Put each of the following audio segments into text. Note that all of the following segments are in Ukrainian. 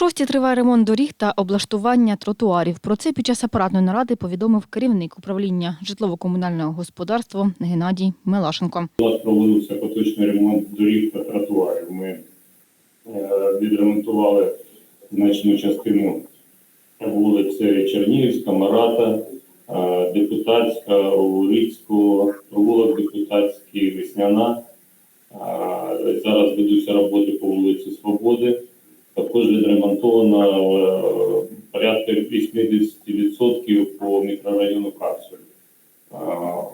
шостій триває ремонт доріг та облаштування тротуарів. Про це під час апаратної наради повідомив керівник управління житлово-комунального господарства Геннадій Мелашенко. У нас проводився поточний ремонт доріг та тротуарів. Ми е, відремонтували значну частину вулиці Чернігівська, Марата, е, Депутатська, Урицького, провулок Депутатський, Весняна. Е, Зараз ведуться роботи по вулиці Свободи. Також відремонтовано е, порядка 80% по мікрорайону Капсуль.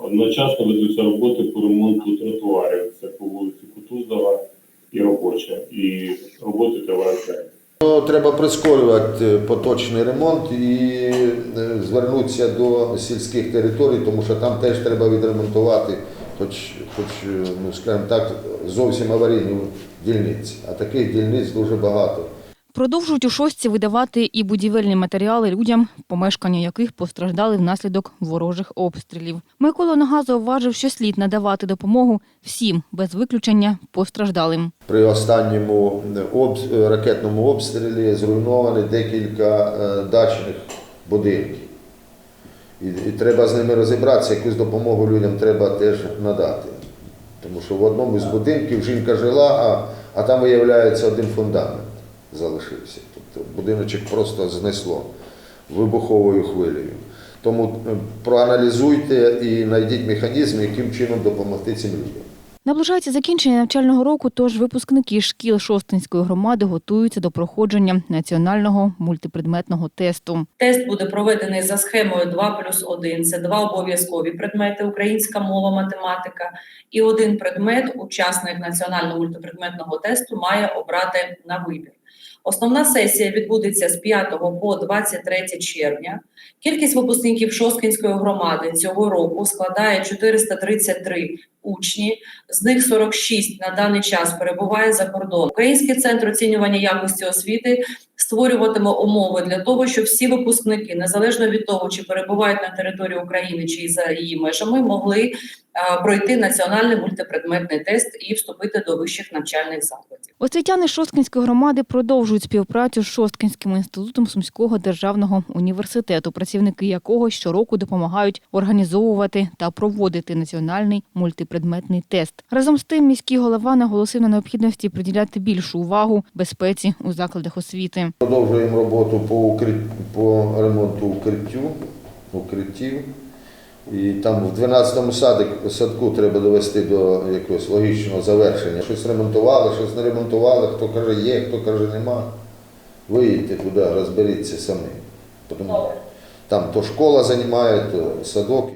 Одночасно ведуться роботи по ремонту тротуарів. Це по вулиці Кутузова і робоча. І роботи тривають далі. Ну, Треба прискорювати поточний ремонт і е, звернутися до сільських територій, тому що там теж треба відремонтувати, хоч, хоч е, ну, скажімо так, зовсім аварійні дільниці. А таких дільниць дуже багато. Продовжують у шостці видавати і будівельні матеріали людям, помешкання яких постраждали внаслідок ворожих обстрілів. Микола Нога зауважив, що слід надавати допомогу всім без виключення постраждалим. При останньому ракетному обстрілі зруйновані декілька е, дачних будинків. І, і треба з ними розібратися, якусь допомогу людям треба теж надати. Тому що в одному з будинків жінка жила, а, а там, виявляється, один фундамент залишився. Тобто будиночок просто знесло вибуховою хвилею. Тому е, проаналізуйте і знайдіть механізм, яким чином допомогти цим людям. Наближається закінчення навчального року, тож випускники шкіл Шостинської громади готуються до проходження національного мультипредметного тесту. Тест буде проведений за схемою 2 плюс 1. Це два обов'язкові предмети українська мова, математика. І один предмет учасник національного мультипредметного тесту має обрати на вибір. Основна сесія відбудеться з 5 по 23 червня. Кількість випускників Шосткинської громади цього року складає 433 учні, з них 46 на даний час перебуває за кордоном. Український центр оцінювання якості освіти створюватиме умови для того, щоб всі випускники, незалежно від того, чи перебувають на території України чи за її межами, могли пройти національний мультипредметний тест і вступити до вищих навчальних закладів. Освітяни Шосткинської громади продовжують співпрацю з Шосткинським інститутом Сумського державного університету, працівники якого щороку допомагають організовувати та проводити національний мультипредметний тест. Разом з тим, міський голова наголосив на необхідності приділяти більшу увагу безпеці у закладах освіти. Продовжуємо роботу по, укрит... по ремонту укриттю, укриттів. І там в 12-му садик, садку треба довести до якогось логічного завершення. Щось ремонтували, щось не ремонтували, хто каже є, хто каже нема. Виїдьте туди, розберіться самі. Тому там то школа займає, то садок.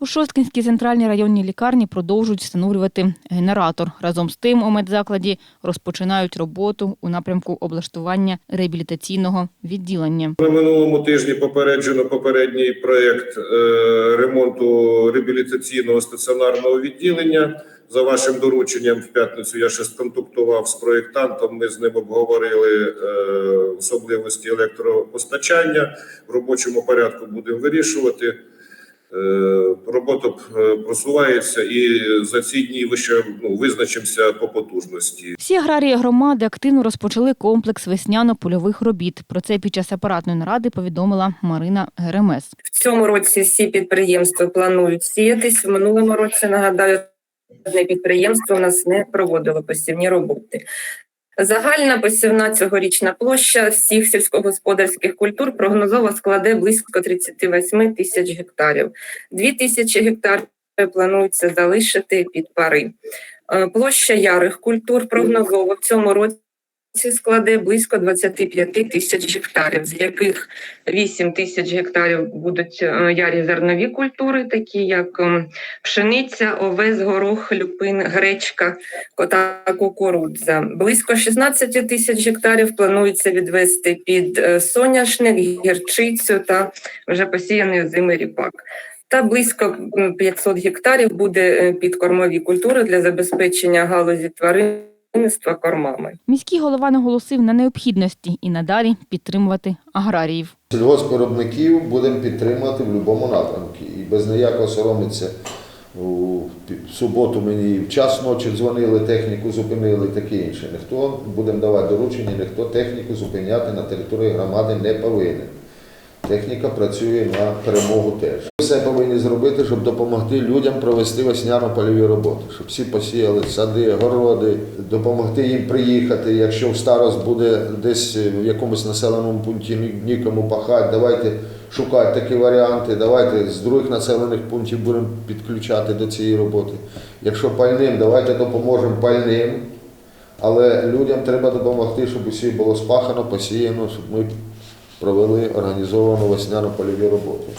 У Шосткинській центральній районній лікарні продовжують встановлювати генератор. Разом з тим у медзакладі розпочинають роботу у напрямку облаштування реабілітаційного відділення. На минулому тижні попереджено попередній проєкт е, ремонту реабілітаційного стаціонарного відділення. За вашим дорученням, в п'ятницю я ще сконтактував з проєктантом. Ми з ним обговорили е, особливості електропостачання. В робочому порядку будемо вирішувати. Е, Робота е, просувається і за ці дні ви ще ну, визначимося по потужності. Всі аграрії громади активно розпочали комплекс весняно-польових робіт. Про це під час апаратної наради повідомила Марина Геремес. В цьому році всі підприємства планують сіятись. В минулому році нагадаю, одне підприємство у нас не проводило посівні роботи. Загальна посівна цьогорічна площа всіх сільськогосподарських культур прогнозово складе близько 38 тисяч гектарів. 2 тисячі гектарів планується залишити під пари. Е, Площа ярих культур прогнозово в цьому році складе близько 25 тисяч гектарів, з яких 8 тисяч гектарів будуть е, ярі зернові культури, такі як ем, пшениця, овес, горох, люпин, гречка та кукурудза. Близько 16 тисяч гектарів планується відвести під е, соняшник, гірчицю та вже посіяний озимий ріпак. Та близько 500 гектарів буде е, під кормові культури для забезпечення галузі тваринництва кормами. Міський голова наголосив на необхідності і надалі підтримувати аграріїв. Сільгоспвиробників будемо підтримувати в будь-якому напрямку і без ніякого соромитися У суботу мені в час ночі дзвонили, техніку зупинили, таке інше. Ніхто, будемо давати доручення, ніхто техніку зупиняти на території громади не повинен. Техніка працює на перемогу теж. Ми Все повинні зробити, щоб допомогти людям провести весняно-польові роботи, щоб всі посіяли сади, городи, допомогти їм приїхати. Якщо в старост буде десь в якомусь населеному пункті нікому пахати, давайте шукати такі варіанти. Давайте з других населених пунктів будемо підключати до цієї роботи. Якщо пальним, давайте допоможемо пальним. Але людям треба допомогти, щоб усі було спахано, посіяно, щоб ми провели організовану весняно-польові роботи.